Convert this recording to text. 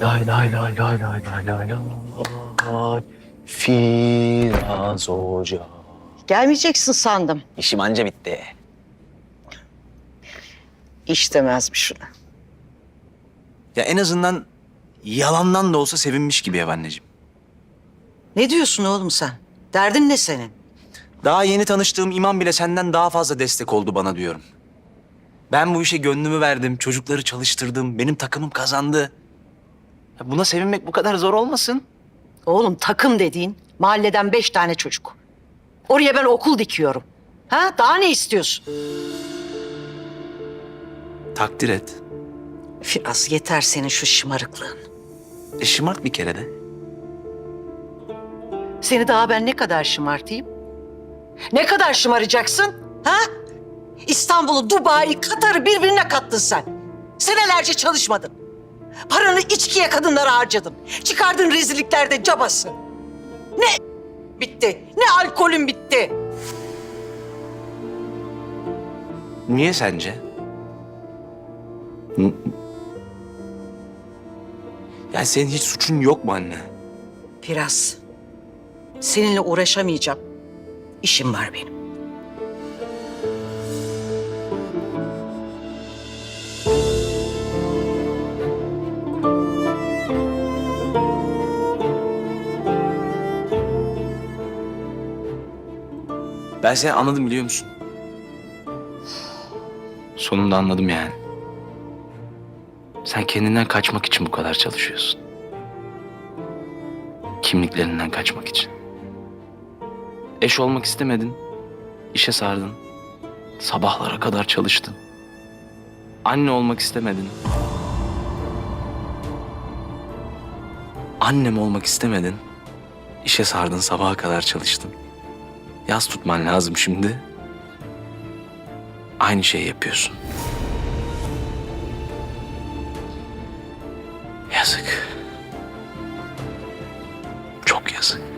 Lay lay lay lay lay lay lay lay. Firaz Hoca. Gelmeyeceksin sandım. İşim anca bitti. İş demezmiş şuna. Ya en azından yalandan da olsa sevinmiş gibi ev anneciğim. Ne diyorsun oğlum sen? Derdin ne senin? Daha yeni tanıştığım imam bile senden daha fazla destek oldu bana diyorum. Ben bu işe gönlümü verdim, çocukları çalıştırdım, benim takımım kazandı. Ya buna sevinmek bu kadar zor olmasın. Oğlum takım dediğin mahalleden beş tane çocuk. Oraya ben okul dikiyorum. Ha daha ne istiyorsun? Takdir et. Firaz yeter senin şu şımarıklığın. E şımart bir kere de. Seni daha ben ne kadar şımartayım? Ne kadar şımaracaksın? Ha? İstanbul'u, Dubai'yi, Katar'ı birbirine kattın sen. Senelerce çalışmadın. Paranı içkiye kadınlara harcadın. Çıkardın rezilliklerde cabası. Ne bitti, ne alkolün bitti. Niye sence? N- Yani senin hiç suçun yok mu anne? Firaz, seninle uğraşamayacağım. İşim var benim. Ben seni anladım biliyor musun? Sonunda anladım yani. Sen kendinden kaçmak için bu kadar çalışıyorsun. Kimliklerinden kaçmak için. Eş olmak istemedin. işe sardın. Sabahlara kadar çalıştın. Anne olmak istemedin. Annem olmak istemedin. İşe sardın, sabaha kadar çalıştın. Yaz tutman lazım şimdi. Aynı şeyi yapıyorsun. Yazık. Çok yazık.